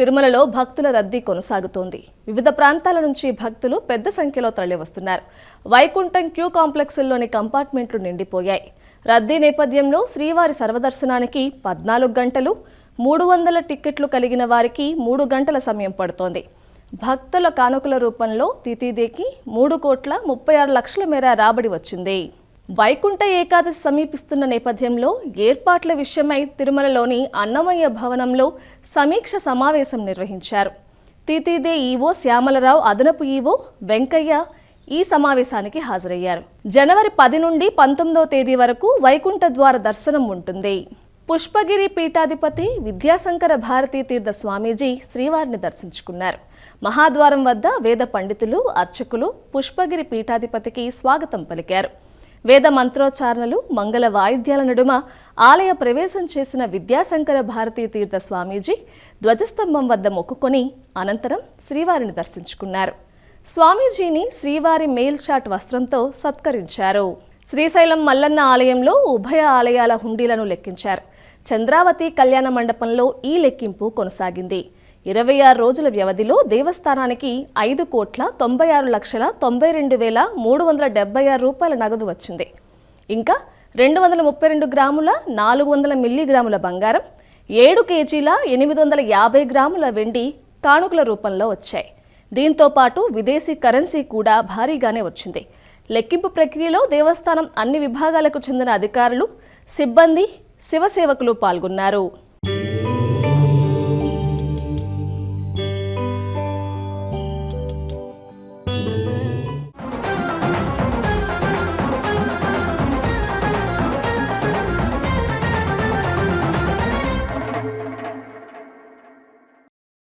తిరుమలలో భక్తుల రద్దీ కొనసాగుతోంది. వివిధ ప్రాంతాల నుంచి భక్తులు పెద్ద సంఖ్యలో తరలివస్తున్నారు. వైకుంఠం క్యూ కాంప్లెక్స్లోని కంపార్ట్మెంట్లు నిండిపోయాయి. రద్దీ నేపథ్యంలో శ్రీవారి సర్వదర్శనానికి పద్నాలుగు గంటలు మూడు వందల టిక్కెట్లు కలిగిన వారికి మూడు గంటల సమయం పడుతోంది. భక్తుల కానుకల రూపంలో తితీదేకి మూడు కోట్ల ముప్పై ఆరు లక్షల మేర రాబడి వచ్చింది. వైకుంఠ ఏకాదశి సమీపిస్తున్న నేపథ్యంలో ఏర్పాట్ల విషయమై తిరుమలలోని అన్నమయ్య భవనంలో సమీక్ష సమావేశం నిర్వహించారు. తితిదే ఈవో శ్యామలరావు అదనపు ఈవో వెంకయ్య ఈ సమావేశానికి హాజరయ్యారు. జనవరి పది నుండి పంతొమ్మిదవ తేదీ వరకు వైకుంఠ ద్వార దర్శనం ఉంటుంది. పుష్పగిరి పీఠాధిపతి విద్యాశంకర భారతీ తీర్థ స్వామీజీ శ్రీవారిని దర్శించుకున్నారు. మహాద్వారం వద్ద వేద పండితులు అర్చకులు పుష్పగిరి పీఠాధిపతికి స్వాగతం పలికారు. వేద మంత్రోచ్చారణలు మంగళ వాయిద్యాల నడుమ ఆలయ ప్రవేశం చేసిన విద్యాశంకర భారతీ తీర్థ స్వామీజీ ధ్వజస్తంభం వద్ద మొక్కుకొని అనంతరం శ్రీవారిని దర్శించుకున్నారు. స్వామీజీని శ్రీవారి మేల్చాట్ వస్త్రంతో సత్కరించారు. శ్రీశైలం మల్లన్న ఆలయంలో ఉభయ ఆలయాల హుండీలను లెక్కించారు. చంద్రావతి కళ్యాణ మండపంలో ఈ లెక్కింపు కొనసాగింది. ఇరవై ఆరు రోజుల వ్యవధిలో దేవస్థానానికి ఐదు కోట్ల తొంభై ఆరు లక్షల తొంభై రెండు వేల మూడు వందల డెబ్బై ఆరు రూపాయల నగదు వచ్చింది. ఇంకా రెండు వందల ముప్పై రెండు గ్రాముల నాలుగు వందల మిల్లీగ్రాముల బంగారం ఏడు కేజీల ఎనిమిది వందల యాభై గ్రాముల వెండి కానుకల రూపంలో వచ్చాయి. దీంతో పాటు విదేశీ కరెన్సీ కూడా భారీగానే వచ్చింది. లెక్కింపు ప్రక్రియలో దేవస్థానం అన్ని విభాగాలకు చెందిన అధికారులు సిబ్బంది శివసేవకులు పాల్గొన్నారు.